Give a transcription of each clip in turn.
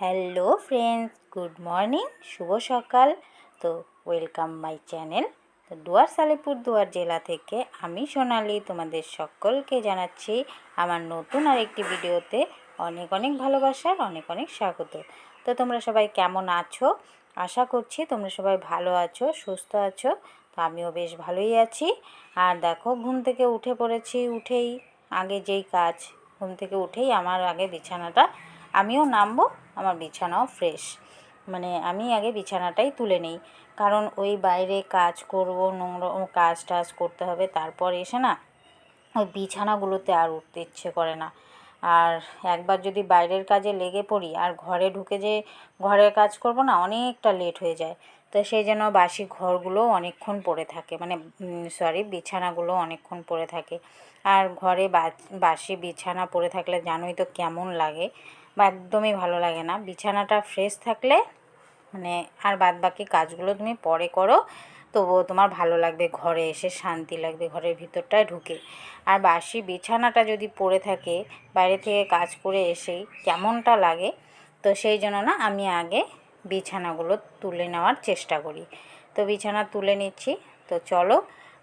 Hello friends, good morning, শুভ সকাল। তো ওয়েলকাম মাই চ্যানেল। তো দুয়ার সালেপুর দুয়ার জেলা থেকে আমি সোনালি তোমাদের সকলকে জানাচ্ছি আমার নতুন আরেকটি ভিডিওতে অনেক অনেক ভালোবাসার, অনেক অনেক স্বাগত। তো তোমরা সবাই কেমন আছো? আশা করছি তোমরা সবাই ভালো আছো, সুস্থ আছো। তো আমিও বেশ ভালোই আছি। আর দেখো, ঘুম থেকে উঠে পড়েছি, উঠেই আগে যেই কাজ, ঘুম থেকে উঠেই আমার আগে বিছানাটা আমিও নামবো, আমার বিছানাও ফ্রেশ মানে আমি আগে বিছানাটাই তুলে নিই। কারণ ওই বাইরে কাজ করব, নোংরা কাজ টাজ করতে হবে, তারপর এসে না ওই বিছানাগুলোতে আর উঠতে ইচ্ছে করে না। আর একবার যদি বাইরের কাজে লেগে পড়ি, আর ঘরে ঢুকে যে ঘরের কাজ করব না, অনেকটা লেট হয়ে যায়। তো সেই জন্য বাসি ঘরগুলো অনেকক্ষণ পড়ে থাকে মানে সরি বিছানাগুলো অনেকক্ষণ পড়ে থাকে। আর ঘরে বাসি বিছানা পড়ে থাকলে জানোই তো কেমন লাগে। বা একদমই ভালো লাগে না। বিছানাটা ফ্রেশ থাকলে মানে আর বাদ বাকি কাজগুলো তুমি পরে করো, তবুও তোমার ভালো লাগবে ঘরে এসে শান্তি লাগবে, ঘরের ভিতরটায় ঢুকে। আর বাসি বিছানাটা যদি পড়ে থাকে, বাইরে থেকে কাজ করে এসেই কেমনটা লাগে, তো সেই জন্য না আমি আগে বিছানাগুলো তুলে নেওয়ার চেষ্টা করি। তো বিছানা তুলে নিচ্ছি, তো চলো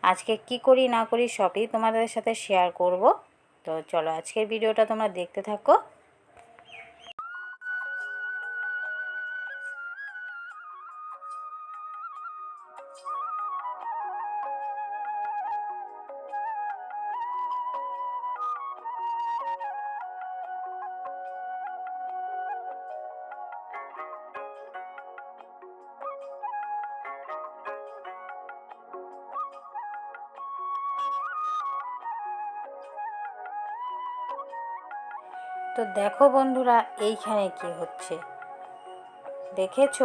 আজকে কি করি না করি সবই তোমাদের সাথে শেয়ার করব। তো চলো আজকের ভিডিওটা তোমরা দেখতে থাকো। তো দেখো বন্ধুরা, এইখানে কি হচ্ছে? দেখেছ?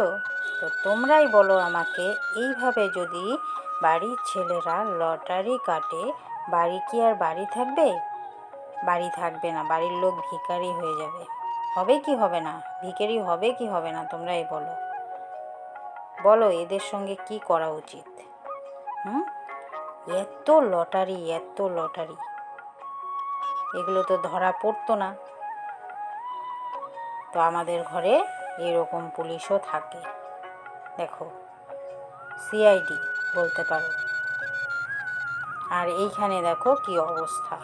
তো তোমরাই বলো আমাকে, এইভাবে যদি বাড়ির ছেলেরা লটারি কাটে, বাড়ি কি আর বাড়ি থাকবে? বাড়ি থাকবে না, বাড়ির লোক ভিকারি হয়ে যাবে। হবে কি হবে না? ভিকারি হবে কি হবে না? তোমরাই বলো। বলো, এদের সঙ্গে কি করা উচিত? হুম? এত লটারি এত লটারি। এগুলো তো ধরা পড়তো না। তো আমাদের ঘরে এরকম পুলিশও থাকে। দেখো সিআইডি বলতে পারো। আর এইখানে দেখো কি অবস্থা।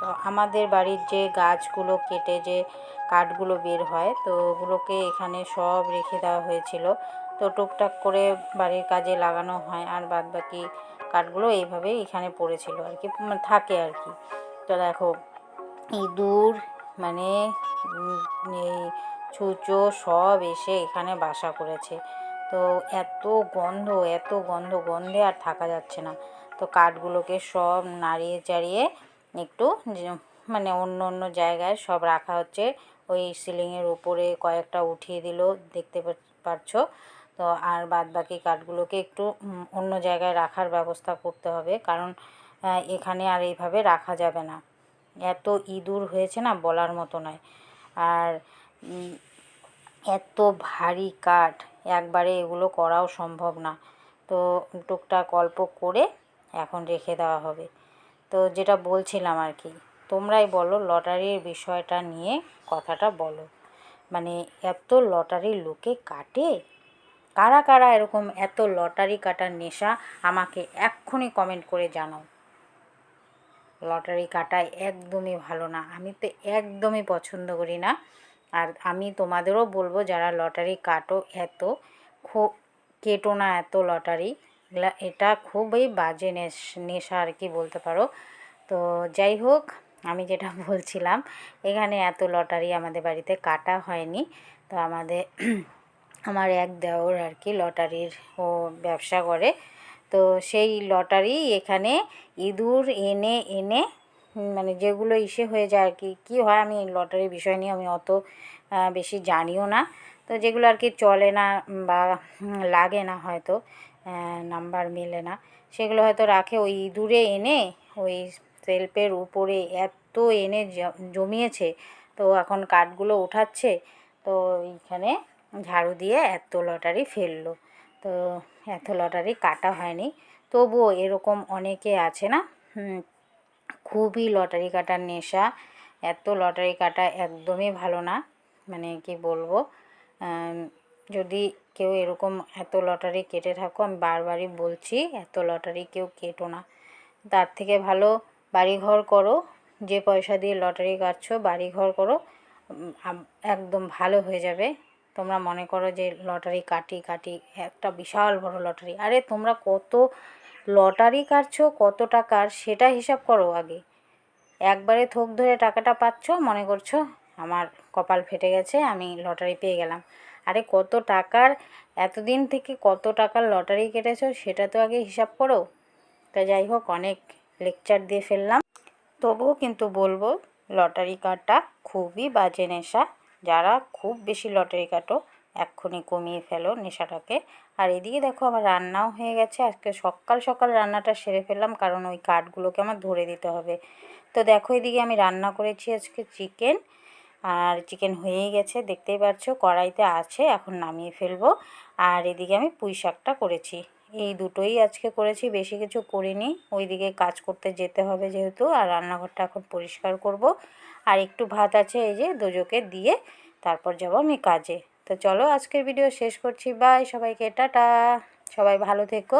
তো আমাদের বাড়ির যে গাছগুলো কেটে যে কাঠগুলো বের হয়, তো ওগুলোকে এখানে সব রেখে দেওয়া হয়েছিল। তো টুকটাক করে বাড়ির কাজে লাগানো হয় আর বাদ বাকি কাঠগুলো এইভাবে এখানে পড়েছিল আর কি মানে থাকে আর কি। তো দেখো, ইঁদুর মানে এই ছুঁচো সব এসে এখানে বাসা করেছে। তো এত গন্ধ এত গন্ধ, গন্ধে আর থাকা যাচ্ছে না। তো কাঠগুলোকে সব নাড়িয়ে চাড়িয়ে একটু মানে অন্য অন্য জায়গায় সব রাখা হচ্ছে। ওই সিলিংয়ের উপরে কয়েকটা উঠিয়ে দিল, দেখতে পারছ? তো আর বাদ বাকি কাঠগুলোকে একটু অন্য জায়গায় রাখার ব্যবস্থা করতে হবে। কারণ এখানে আর এইভাবে রাখা যাবে না। এত ইঁদুর হয়েছে না বলার মতো নয়। আর এত ভারী কাঠ, একবারে এগুলো করাও সম্ভব না। তো টুকটাক অল্প করে এখন রেখে দেওয়া হবে। তো যেটা বলছিলাম আর কি, তোমরাই বলো লটারির বিষয়টা নিয়ে কথাটা বলো। মানে এত লটারি লোকে কাটে? কারা কারা এরকম এত লটারি কাটার নেশা আমাকে এক্ষুনি কমেন্ট করে জানাও। লটারি কাটা একদমই ভালো না। আমি তো একদমই পছন্দ করি না। আর আমি তোমাদেরও বলব, যারা লটারি কাটো এত খুব কেটো না এত লটারি এটা খুবই বাজে নেশা আর কি বলতে পারো। তো যাই হোক, আমি যেটা বলছিলাম, এখানে এত লটারি আমাদের বাড়িতে কাটা হয়নি। তো আমাদের আমার এক দেওর আর কি লটারির ও ব্যবসা করে। তো সেই লটারি এখানে ইঁদুর এনে এনে মানে যেগুলো ইসে হয়ে যায় আর কি, কী হয় আমি লটারির বিষয় নিয়ে আমি অত বেশি জানিও না। তো যেগুলো আর কি চলে না বা লাগে না হয়তো নাম্বার মেলে না, সেগুলো হয়তো রাখে ওই ইঁদুরে এনে, ওই সেলফের উপরে এত এনে জমিয়েছে, তো এখন কাঠগুলো উঠাচ্ছে তো এইখানে ঝাড়ু দিয়ে এত লটারি ফেলল। তো এত লটারি কাটা হয়নি। তবুও এরকম অনেকে আছে না খুবই লটারি কাটার নেশা। এত লটারি কাটা একদমই ভালো না মানে কি বলব যদি কেউ এরকম এত লটারি কেটে থাকো, আমি বারবারই বলছি, এত লটারি কেউ কেটো না। তার থেকে ভালো বাড়িঘর করো, যে পয়সা দিয়ে লটারি কাটছো বাড়িঘর করো একদম ভালো হয়ে যাবে। তোমরা মনে করো যে লটারি কাটি কাটি, একটা বিশাল বড় লটারি। আরে তোমরা কত লটারি কাটছো, কত টাকার সেটা হিসাব করো আগে। একবারে থোক ধরে টাকাটা পাচ্ছ, মনে করছ, আমার কপাল ফেটে গেছে, আমি লটারি পেয়ে গেলাম। আরে কত টাকার, এতদিন থেকে কত টাকার লটারি কেটেছো, সেটা তো আগে হিসাব করো। তা যাই হোক, অনেক লেকচার দিয়ে ফেললাম। তবুও কিন্তু বলব, লটারি কাটা খুবই বাজে নেশা। যারা খুব বেশি লটারি কাটো, এক্ষুনি কমিয়ে ফেলো নেশাটাকে। আর এদিকে দেখো আমার রান্নাও হয়ে গেছে। আজকে সকাল সকাল রান্নাটা সেরে ফেললাম, কারণ ওই কাঠগুলোকে আমার ধরে দিতে হবে। তো দেখো এদিকে আমি রান্না করেছি আজকে চিকেন, আর চিকেন হয়েই গেছে, দেখতেই পাচ্ছ কড়াইতে আছে, এখন নামিয়ে ফেলব। আর এদিকে আমি পুঁই শাকটা করেছি। এই দুটোই আজকে করেছি, বেশি কিছু করিনি। ওইদিকে কাজ করতে যেতে হবে যেহেতু, আর রান্নাঘরটা এখন পরিষ্কার করব। আর একটু ভাত আছে, এই যে দুজোকে দিয়ে তারপর যাব আমি কাজে। তো চলো আজকের ভিডিও শেষ করছি, বাই সবাইকে, টাটা। সবাই ভালো থেকো।